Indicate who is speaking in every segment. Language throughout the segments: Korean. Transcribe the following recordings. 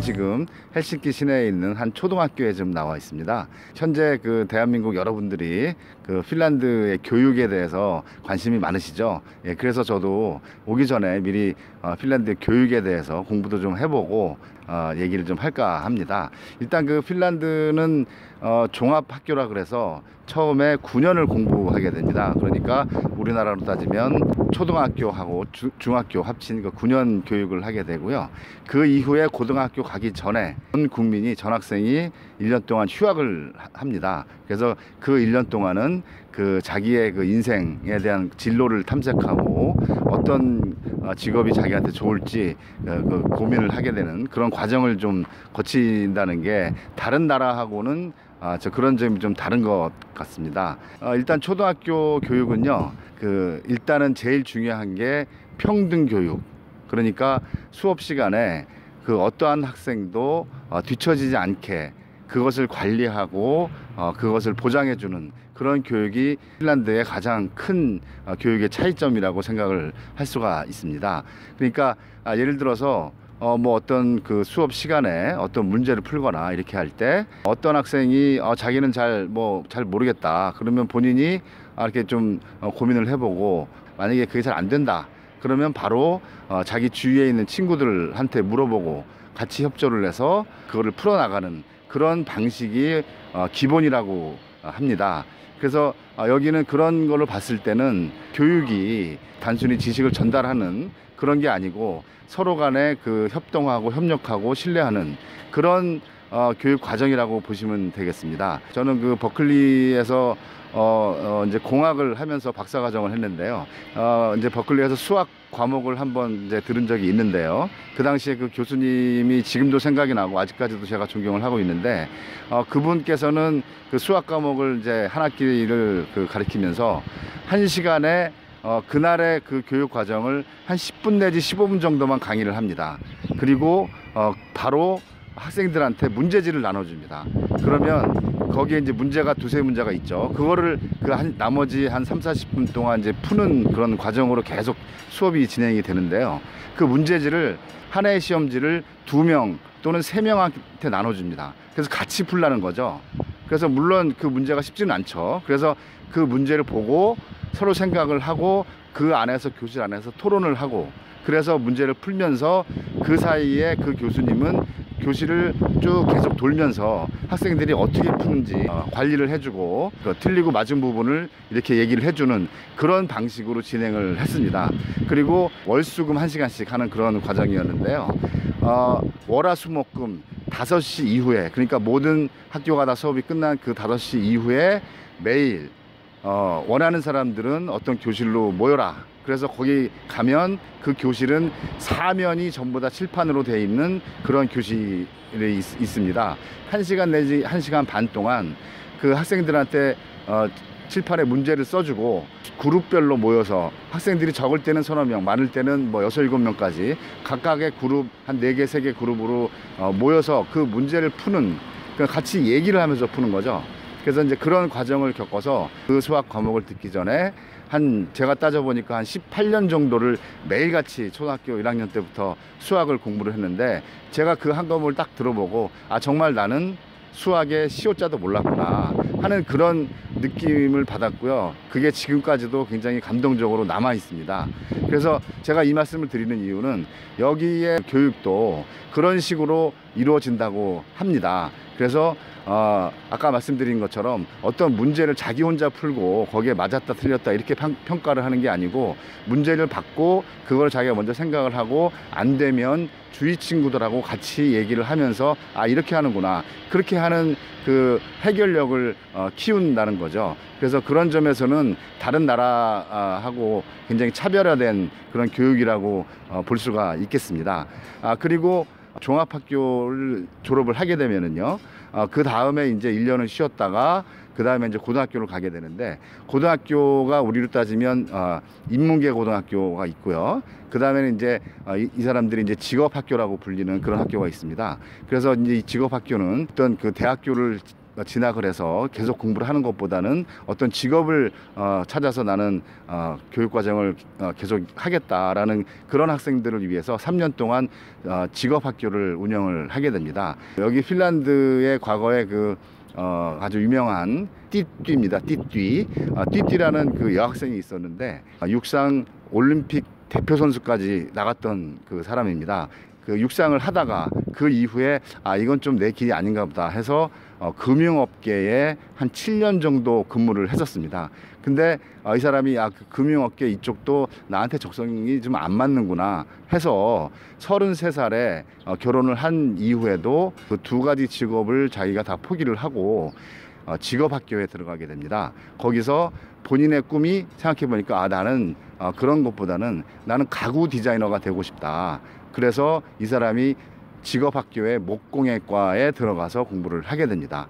Speaker 1: 지금 헬싱키 시내에 있는 한 초등학교에 좀 나와 있습니다. 현재 그 대한민국 여러분들이 그 핀란드의 교육에 대해서 관심이 많으시죠. 예, 그래서 저도 오기 전에 미리 어, 핀란드 교육에 대해서 공부도 좀 해보고 어, 얘기를 좀 할까 합니다. 일단 그 핀란드는 어, 종합학교라 그래서 처음에 9년을 공부하게 됩니다. 그러니까 우리나라로 따지면 초등학교하고 주- 중학교 합친 그 9년 교육을 하게 되고요. 그 이후에 고등학교 가기 전에 전 국민이 전 학생이 1년 동안 휴학을 하- 합니다. 그래서 그 1년 동안은 그 자기의 그 인생에 대한 진로를 탐색하고 어떤 어, 직업이 자기한테 좋을지 어, 그 고민을 하게 되는 그런 과정을 좀 거친다는 게 다른 나라하고는 아, 저 그런 점이 좀 다른 것 같습니다. 어, 일단 초등학교 교육은요, 그 일단은 제일 중요한 게 평등 교육. 그러니까 수업 시간에 그 어떠한 학생도 어, 뒤처지지 않게 그것을 관리하고 어, 그것을 보장해주는 그런 교육이 핀란드의 가장 큰 어, 교육의 차이점이라고 생각을 할 수가 있습니다. 그러니까 아, 예를 들어서 어, 뭐 어떤 그 수업 시간에 어떤 문제를 풀거나 이렇게 할 때 어떤 학생이 어, 자기는 잘뭐 잘 모르겠다 그러면 본인이 아, 이렇게 좀 어, 고민을 해보고 만약에 그게 잘 안 된다 그러면 바로 어, 자기 주위에 있는 친구들한테 물어보고 같이 협조를 해서 그거를 풀어나가는 그런 방식이 어, 기본이라고 어, 합니다. 그래서 어, 여기는 그런 거를 봤을 때는 교육이 단순히 지식을 전달하는 그런 게 아니고 서로 간에 그 협동하고 협력하고 신뢰하는 그런 어, 교육 과정이라고 보시면 되겠습니다. 저는 그 버클리에서 어, 어, 이제 공학을 하면서 박사 과정을 했는데요. 어, 이제 버클리에서 수학 과목을 한번 이제 들은 적이 있는데요. 그 당시에 그 교수님이 지금도 생각이 나고 아직까지도 제가 존경을 하고 있는데 어, 그분께서는 그 수학 과목을 이제 한 학기를 그 가르치면서 한 시간에 어, 그날의 그 교육 과정을 한 10분 내지 15분 정도만 강의를 합니다. 그리고 어, 바로 학생들한테 문제지를 나눠줍니다. 그러면 거기에 이제 문제가 두세 문제가 있죠. 그거를 그 한 나머지 한 3, 40분 동안 이제 푸는 그런 과정으로 계속 수업이 진행이 되는데요. 그 문제지를 하나의 시험지를 두 명 또는 세 명한테 나눠줍니다. 그래서 같이 풀라는 거죠. 그래서 물론 그 문제가 쉽지는 않죠. 그래서 그 문제를 보고 서로 생각을 하고 그 안에서 교실 안에서 토론을 하고 그래서 문제를 풀면서 그 사이에 그 교수님은 교실을 쭉 계속 돌면서 학생들이 어떻게 푸는지 어, 관리를 해주고 그 틀리고 맞은 부분을 이렇게 얘기를 해주는 그런 방식으로 진행을 했습니다. 그리고 월수금 한 시간씩 하는 그런 과정이었는데요. 어, 월화수목금 5시 이후에 그러니까 모든 학교가 다 수업이 끝난 그 5시 이후에 매일 어, 원하는 사람들은 어떤 교실로 모여라. 그래서 거기 가면 그 교실은 사면이 전부 다 칠판으로 되어 있는 그런 교실이 있, 있습니다. 한 시간 내지 한 시간 반 동안 그 학생들한테 어, 칠판에 문제를 써주고 그룹별로 모여서 학생들이 적을 때는 서너 명, 많을 때는 뭐 여섯 일곱 명까지 각각의 그룹 한 네 개, 세 개 그룹으로 어, 모여서 그 문제를 푸는 그 같이 얘기를 하면서 푸는 거죠. 그래서 이제 그런 과정을 겪어서 그 수학 과목을 듣기 전에 한 제가 따져보니까 한 18년 정도를 매일같이 초등학교 1학년 때부터 수학을 공부를 했는데 제가 그 한 과목을 딱 들어보고 아 정말 나는 수학의 시오자도 몰랐구나 하는 그런 느낌을 받았고요. 그게 지금까지도 굉장히 감동적으로 남아 있습니다. 그래서 제가 이 말씀을 드리는 이유는 여기의 교육도 그런 식으로 이루어진다고 합니다. 그래서 어, 아까 말씀드린 것처럼 어떤 문제를 자기 혼자 풀고 거기에 맞았다 틀렸다 이렇게 평, 평가를 하는 게 아니고 문제를 받고 그걸 자기가 먼저 생각을 하고 안 되면 주위 친구들하고 같이 얘기를 하면서 아 이렇게 하는구나 그렇게 하는 그 해결력을 어, 키운다는 거죠. 그래서 그런 점에서는 다른 나라하고 굉장히 차별화된 그런 교육이라고 어, 볼 수가 있겠습니다. 아 그리고 종합학교를 졸업을 하게 되면은요. 어, 그 다음에 이제 1년을 쉬었다가 그 다음에 이제 고등학교를 가게 되는데 고등학교가 우리로 따지면 어, 인문계 고등학교가 있고요. 그 다음에는 이제 어, 이, 이 사람들이 이제 직업학교라고 불리는 그런 학교가 있습니다. 그래서 이제 이 직업학교는 어떤 그 대학교를 진학을 해서 계속 공부를 하는 것보다는 어떤 직업을 어, 찾아서 나는 어, 교육 과정을 어, 계속 하겠다라는 그런 학생들을 위해서 3년 동안 어, 직업 학교를 운영을 하게 됩니다. 여기 핀란드의 과거에 그 어, 아주 유명한 띠띠입니다. 띠띠. 아, 띠띠라는 그 여학생이 있었는데 아, 육상 올림픽 대표 선수까지 나갔던 그 사람입니다. 그 육상을 하다가 그 이후에 아 이건 좀 내 길이 아닌가 보다 해서 어, 금융업계에 한 7년 정도 근무를 했었습니다. 근데 어, 이 사람이 아, 그 금융업계 이쪽도 나한테 적성이 좀 안 맞는구나 해서 33살에 어, 결혼을 한 이후에도 그 두 가지 직업을 자기가 다 포기를 하고 어, 직업학교에 들어가게 됩니다. 거기서 본인의 꿈이 생각해 보니까 아 나는 어, 그런 것보다는 나는 가구 디자이너가 되고 싶다. 그래서 이 사람이 직업학교의 목공예과에 들어가서 공부를 하게 됩니다.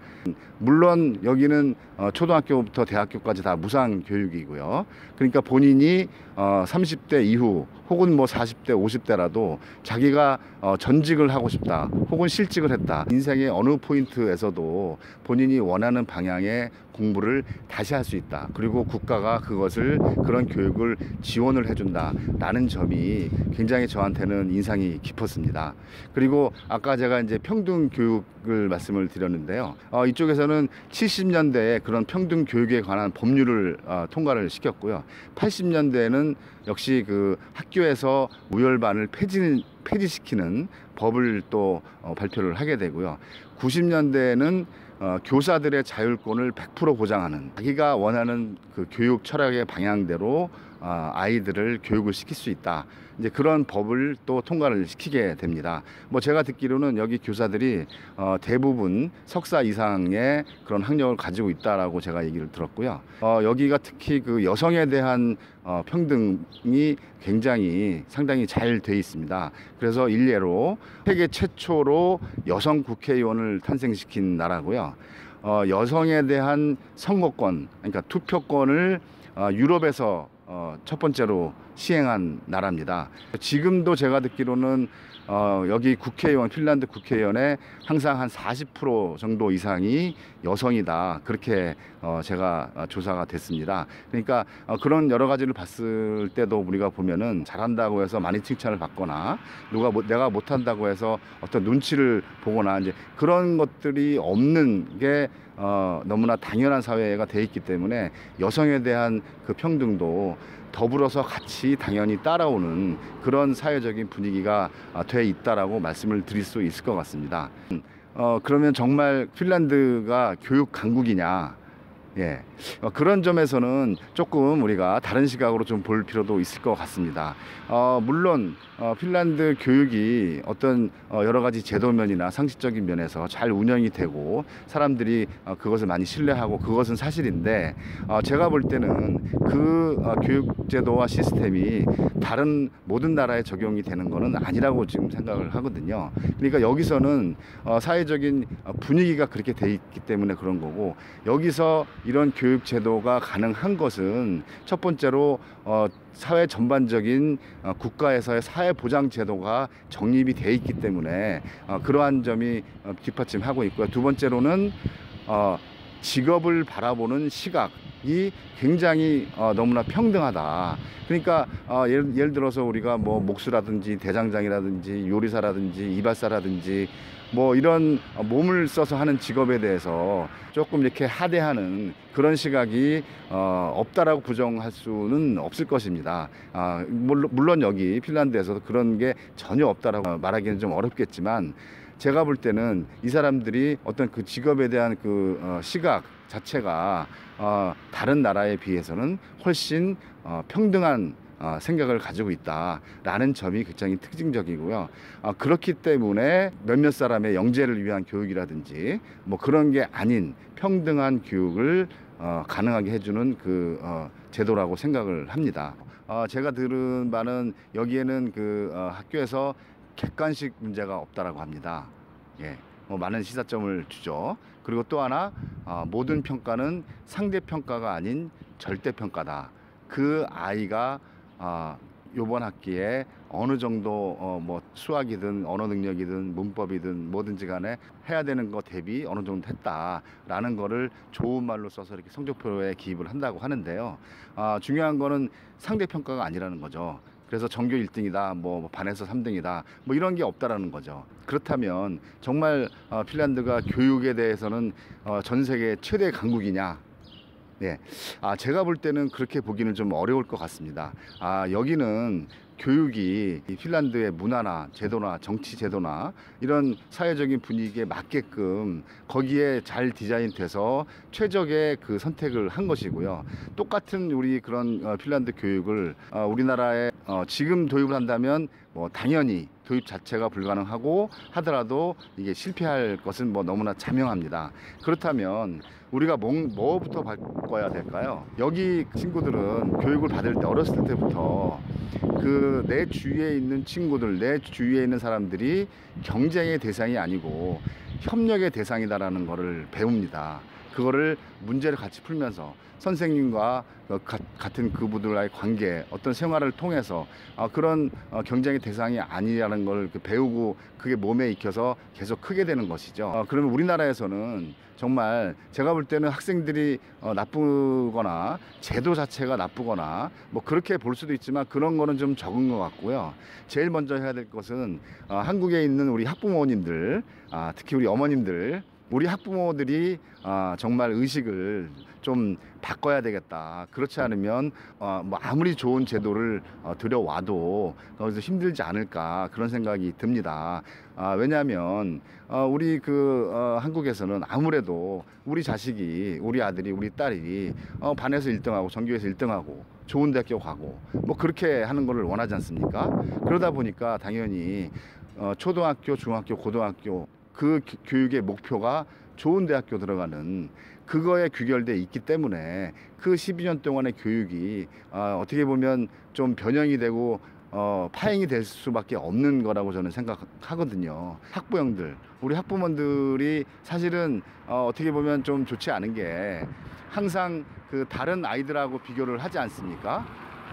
Speaker 1: 물론 여기는 어, 초등학교부터 대학교까지 다 무상 교육이고요. 그러니까 본인이 어, 30대 이후 혹은 뭐 40대, 50대라도 자기가 어, 전직을 하고 싶다 혹은 실직을 했다. 인생의 어느 포인트에서도 본인이 원하는 방향의 공부를 다시 할 수 있다. 그리고 국가가 그것을 그런 교육을 지원을 해준다. 라는 점이 굉장히 저한테는 인상이 깊었습니다. 그리고 아까 제가 이제 평등 교육을 말씀을 드렸는데요. 어, 이쪽에서는 70년대에 그런 평등 교육에 관한 법률을 어, 통과를 시켰고요. 80년대에는 역시 그 학교에서 무혈반을 폐지 폐지시키는 법을 또 어, 발표를 하게 되고요. 90년대에는 어, 교사들의 자율권을 100% 보장하는 자기가 원하는 그 교육 철학의 방향대로 어, 아이들을 교육을 시킬 수 있다. 이제 그런 법을 또 통과를 시키게 됩니다. 뭐 제가 듣기로는 여기 교사들이 어, 대부분 석사 이상의 그런 학력을 가지고 있다라고 제가 얘기를 들었고요. 어, 여기가 특히 그 여성에 대한 어, 평등이 굉장히 상당히 잘 돼 있습니다. 그래서 일례로 세계 최초로 여성 국회의원을 탄생시킨 나라고요. 어, 여성에 대한 선거권, 그러니까 투표권을 어, 유럽에서 어, 첫 번째로 시행한 나라입니다. 지금도 제가 듣기로는 어, 여기 국회의원, 핀란드 국회의원의 항상 한 40% 정도 이상이 여성이다. 그렇게 어, 제가 어, 조사가 됐습니다. 그러니까 어, 그런 여러 가지를 봤을 때도 우리가 보면은 잘한다고 해서 많이 칭찬을 받거나 누가 못, 내가 못한다고 해서 어떤 눈치를 보거나 이제 그런 것들이 없는 게 어, 너무나 당연한 사회가 돼 있기 때문에 여성에 대한 그 평등도 더불어서 같이 당연히 따라오는 그런 사회적인 분위기가 아, 돼 있다라고 말씀을 드릴 수 있을 것 같습니다. 어, 그러면 정말 핀란드가 교육 강국이냐? 예. 어, 그런 점에서는 조금 우리가 다른 시각으로 좀 볼 필요도 있을 것 같습니다. 어, 물론 어, 핀란드 교육이 어떤 어, 여러 가지 제도면이나 상식적인 면에서 잘 운영이 되고 사람들이 어, 그것을 많이 신뢰하고 그것은 사실인데 어, 제가 볼 때는 그 어, 교육 제도와 시스템이 다른 모든 나라에 적용이 되는 것은 아니라고 지금 생각을 하거든요. 그러니까 여기서는 어, 사회적인 어, 분위기가 그렇게 돼 있기 때문에 그런 거고 여기서 이런 교육 제도가 가능한 것은 첫 번째로 어, 사회 전반적인 어, 국가에서의 사회 보장 제도가 정립이 돼 있기 때문에 어, 그러한 점이 어, 뒷받침하고 있고요. 두 번째로는 어, 직업을 바라보는 시각이 굉장히 어, 너무나 평등하다. 그러니까 어, 예를, 예를 들어서 우리가 뭐 목수라든지 대장장이라든지 요리사라든지 이발사라든지 뭐 이런 어, 몸을 써서 하는 직업에 대해서 조금 이렇게 하대하는 그런 시각이 어, 없다라고 부정할 수는 없을 것입니다. 아, 물론, 물론 여기 핀란드에서도 그런 게 전혀 없다라고 말하기는 좀 어렵겠지만 제가 볼 때는 이 사람들이 어떤 그 직업에 대한 그 어, 시각 자체가 어, 다른 나라에 비해서는 훨씬 어, 평등한 어, 생각을 가지고 있다라는 점이 굉장히 특징적이고요. 어, 그렇기 때문에 몇몇 사람의 영재를 위한 교육이라든지 뭐 그런 게 아닌 평등한 교육을 어, 가능하게 해주는 그 어, 제도라고 생각을 합니다. 어, 제가 들은 바는 여기에는 그 어, 학교에서 객관식 문제가 없다라고 합니다. 예. 뭐 많은 시사점을 주죠. 그리고 또 하나 어, 모든 평가는 상대 평가가 아닌 절대 평가다. 그 아이가 아, 요번 학기에 어느 정도 어, 뭐 수학이든 언어 능력이든 문법이든 뭐든지 간에 해야 되는 거 대비 어느 정도 했다라는 거를 좋은 말로 써서 이렇게 성적표에 기입을 한다고 하는데요. 아, 중요한 거는 상대 평가가 아니라는 거죠. 그래서 전교 1등이다, 뭐 반에서 3등이다, 뭐 이런 게 없다라는 거죠. 그렇다면 정말 어, 핀란드가 교육에 대해서는 어, 전 세계 최대 강국이냐? 네, 아 제가 볼 때는 그렇게 보기는 좀 어려울 것 같습니다. 아 여기는 교육이 이 핀란드의 문화나 제도나 정치 제도나 이런 사회적인 분위기에 맞게끔 거기에 잘 디자인돼서 최적의 그 선택을 한 것이고요. 똑같은 우리 그런 어, 핀란드 교육을 어, 우리나라에 어, 지금 도입을 한다면 뭐 당연히 도입 자체가 불가능하고 하더라도 이게 실패할 것은 뭐 너무나 자명합니다. 그렇다면 우리가 뭐, 뭐부터 바꿔야 될까요? 여기 친구들은 교육을 받을 때 어렸을 때부터 그내 주위에 있는 친구들, 내 주위에 있는 사람들이 경쟁의 대상이 아니고 협력의 대상이다라는 거를 배웁니다. 그거를 문제를 같이 풀면서 선생님과 어, 가- 같은 그분들과의 관계, 어떤 생활을 통해서 어, 그런 어, 경쟁의 대상이 아니라는 걸그 배우고 그게 몸에 익혀서 계속 크게 되는 것이죠. 어, 그러면 우리나라에서는 정말 제가 볼 때는 학생들이 어, 나쁘거나 제도 자체가 나쁘거나 뭐 그렇게 볼 수도 있지만 그런 거는 좀 적은 것 같고요. 제일 먼저 해야 될 것은 어, 한국에 있는 우리 학부모님들, 아, 특히 우리 어머님들, 우리 학부모들이 아, 정말 의식을 좀 바꿔야 되겠다. 그렇지 않으면 어, 뭐 아무리 좋은 제도를 어, 들여와도 거기서 힘들지 않을까 그런 생각이 듭니다. 아, 왜냐하면 어, 우리 그 어, 한국에서는 아무래도 우리 자식이 우리 아들이 우리 딸이 어, 반에서 1등하고 전교에서 1등하고 좋은 대학교 가고 뭐 그렇게 하는 거를 원하지 않습니까? 그러다 보니까 당연히 어, 초등학교, 중학교, 고등학교 그 교- 교육의 목표가 좋은 대학교 들어가는 그거에 귀결돼 있기 때문에 그 12년 동안의 교육이 아, 어떻게 보면 좀 변형이 되고 어, 파행이 될 수밖에 없는 거라고 저는 생각하거든요. 학부형들, 우리 학부모들이 사실은 어, 어떻게 보면 좀 좋지 않은 게 항상 그 다른 아이들하고 비교를 하지 않습니까?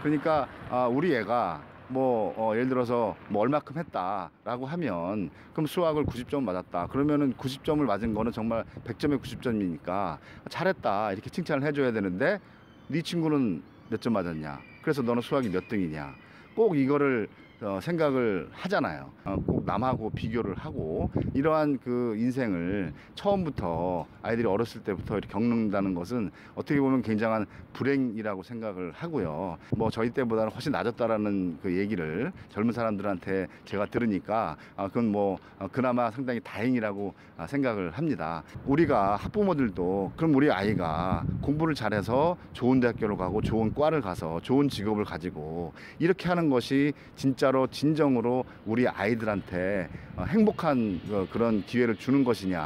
Speaker 1: 그러니까 아, 우리 애가 뭐 어, 예를 들어서 뭐 얼마큼 했다라고 하면 그럼 수학을 90점 맞았다. 그러면은 90점을 맞은 거는 정말 100점에 90점이니까 잘했다. 이렇게 칭찬을 해줘야 되는데 네 친구는 몇 점 맞았냐? 그래서 너는 수학이 몇 등이냐? 꼭 이거를 어, 생각을 하잖아요. 어, 꼭 남하고 비교를 하고 이러한 그 인생을 처음부터 아이들이 어렸을 때부터 이렇게 겪는다는 것은 어떻게 보면 굉장한 불행이라고 생각을 하고요. 뭐 저희 때보다는 훨씬 낮았다라는 그 얘기를 젊은 사람들한테 제가 들으니까 아, 그건 뭐 어, 그나마 상당히 다행이라고 아, 생각을 합니다. 우리가 학부모들도 그럼 우리 아이가 공부를 잘해서 좋은 대학교를 가고 좋은 과를 가서 좋은 직업을 가지고 이렇게 하는 것이 진짜로 진정으로 우리 아이들한테 어, 행복한 어, 그런 기회를 주는 것이냐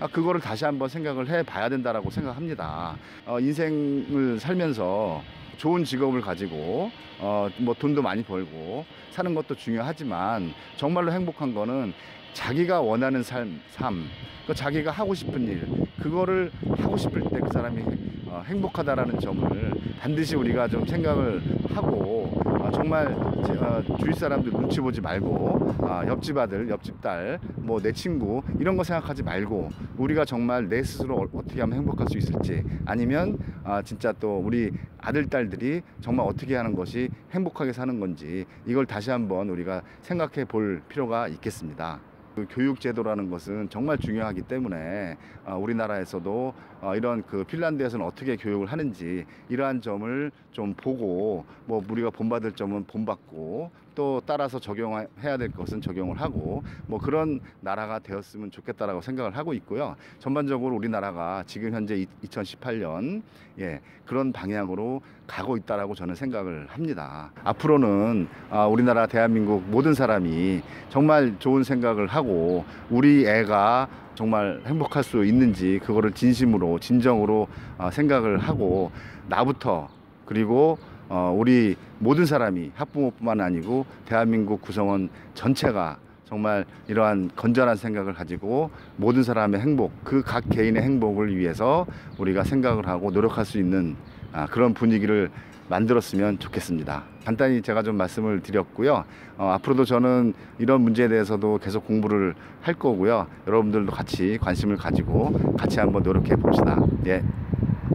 Speaker 1: 아, 그거를 다시 한번 생각을 해봐야 된다라고 생각합니다. 어, 인생을 살면서 좋은 직업을 가지고 어, 뭐 돈도 많이 벌고 사는 것도 중요하지만 정말로 행복한 거는 자기가 원하는 삶, 삶, 그 자기가 하고 싶은 일, 그거를 하고 싶을 때 그 사람이 어, 행복하다라는 점을 반드시 우리가 좀 생각을 하고 어, 정말 제- 어, 주위 사람들 눈치 보지 말고 아, 옆집 아들, 옆집 딸, 뭐 내 친구 이런 거 생각하지 말고 우리가 정말 내 스스로 어- 어떻게 하면 행복할 수 있을지 아니면 아, 진짜 또 우리 아들 딸들이 정말 어떻게 하는 것이 행복하게 사는 건지 이걸 다시 한번 우리가 생각해 볼 필요가 있겠습니다. 그 교육 제도라는 것은 정말 중요하기 때문에 어, 우리나라에서도 어, 이런 그 핀란드에서는 어떻게 교육을 하는지 이러한 점을 좀 보고 뭐 우리가 본받을 점은 본받고 또 따라서 적용해야 될 것은 적용을 하고 뭐 그런 나라가 되었으면 좋겠다라고 생각을 하고 있고요. 전반적으로 우리나라가 지금 현재 2018년 예 그런 방향으로 가고 있다라고 저는 생각을 합니다. 앞으로는 아, 우리나라 대한민국 모든 사람이 정말 좋은 생각을 하고 우리 애가 정말 행복할 수 있는지 그거를 진심으로 진정으로 어, 생각을 하고 나부터 그리고 어, 우리 모든 사람이 학부모뿐만 아니고 대한민국 구성원 전체가 정말 이러한 건전한 생각을 가지고 모든 사람의 행복, 그 각 개인의 행복을 위해서 우리가 생각을 하고 노력할 수 있는 아, 그런 분위기를 만들었으면 좋겠습니다. 간단히 제가 좀 말씀을 드렸고요. 어, 앞으로도 저는 이런 문제에 대해서도 계속 공부를 할 거고요. 여러분들도 같이 관심을 가지고 같이 한번 노력해 봅시다. 예.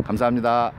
Speaker 1: 감사합니다.